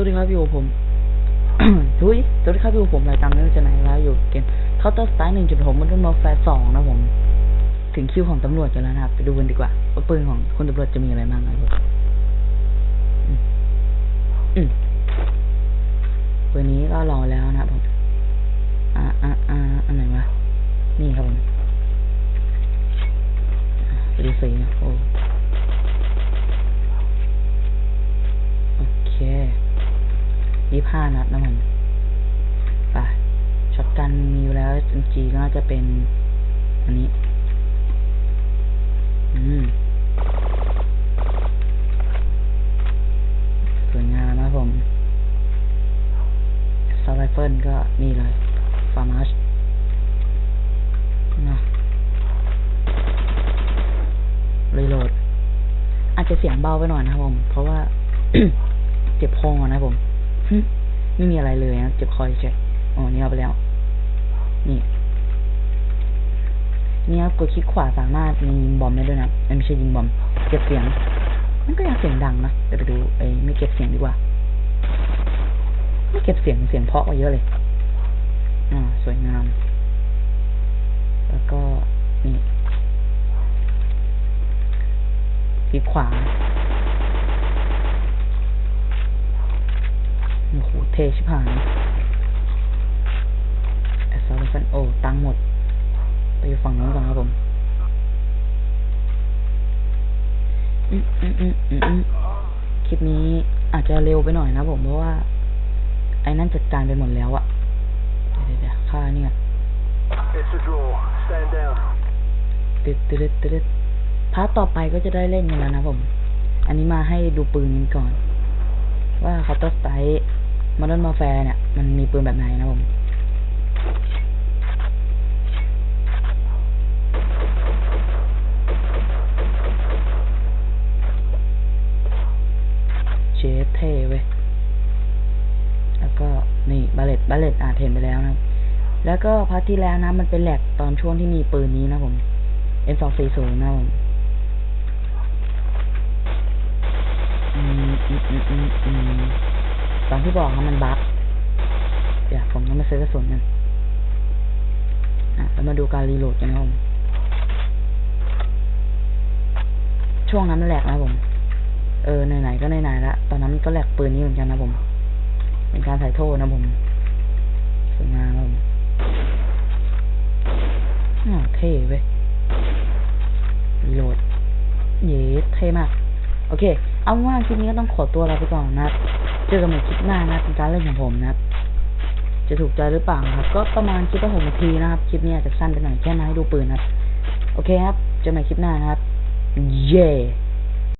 วัสดีครับอยู่ผมทุยสวัสดีครับอยู่ผมรายการไม่รู้จะไหนแล้วอยู่เกม Counter Strike 1.6 Modern Warfare 2นะผม ถึงคิวของตำรวจกันแล้วนะครับ ไปดูกันดีกว่าว่าปืนของคนตำรวจจะมีอะไรบ้างนะครับปืนนี้ก็รอแล้วนะครับผมอ่าอ่าอ่าอันไหนวะนี่ครับผมไปดูสีนะโอ้เค ยี่ห้านัดนะผมไปช็อตกันมีอยู่แล้วจริงๆก็น่าจะเป็น อันนี้ อืมสวยงามนะผมซาไรเฟิลก็นี่เลยฟาร์มัชนะรีโหลด อาจจะเสียงเบาไปหน่อยนะครับผม เพราะว่า เจ็บคอนะครับผม ไม่มีอะไรเลยนะเจ็บคอเฉยอ๋อนี่เอาไปแล้ว นี่ นี่ครับกดคลิกขวาสามารถยิงบอมได้ด้วยนะไม่ใช่ยิงบอม เก็บเสียง มันก็ยังเสียงดังนะเดี๋ยวไปดูไอ้ไม่เก็บเสียงดีกว่า ไม่เก็บเสียงเสียงเพาะกว่าเยอะเลย อ่า สวยงาม แล้วก็นี่คลิกขวา โอ้โห เทชิบหายแอสซอลฟันโอ ตังหมด ไปอยู่ฝั่งนู้นก่อนครับผมอืมอืมอืมอืมคลิปนี้อาจจะเร็วไปหน่อยนะผมเพราะว่า ไอ้นั่นจัดการไปหมดแล้วอะเดี๋ยวเดี๋ยวค่าเนี่ยตึ๊ดตึ๊ดตึ๊ดตึ๊ดพาร์ทต่อไปก็จะได้เล่นกันแล้วนะผม อันนี้มาให้ดูปืนกันก่อน ว่าเขาต้องไต Counter Strike Modern Warfare เนี่ย มันมีปืนแบบไหนนะผมเชฟเท่เว้ย แล้วก็นี่บาเลตบาเลตอาเห็นไปแล้วนะ แล้วก็พาร์ทที่แล้วนะ มันเป็นแหลกตอนช่วงที่มีปืนนี้นะผม M240 นะผมอืมอืมอืมอืม อืมตอนที่บอกครับมันบั๊กเดี๋ยวผมต้องมาซื้อกระสุนกันอะแล้วมาดูการรีโหลดกันนะครับผมช่วงนั้นแหลกนะผม เออไหนๆก็ไหนๆละ ตอนนั้นก็แหลกปืนนี้เหมือนกันนะผม เป็นการใส่โทษนะผมสวยงามครับผมอ้าวเท่เว้ยรีโหลด เย้เท่มาก โอเค เอาว่าคลิปนี้ก็ต้องขอตัวลาไปก่อนนะครับ เจอกันใหม่คลิปหน้านะเป็นการเล่นของผมนะครับ จะถูกใจหรือเปล่าครับ ก็ประมาณคลิปละหกนาทีนะครับ คลิปนี้อาจจะสั้นไปหน่อยแค่มาให้ดูปืนนะครับ โอเคครับ เจอกันใหม่คลิปหน้านะครับ เย้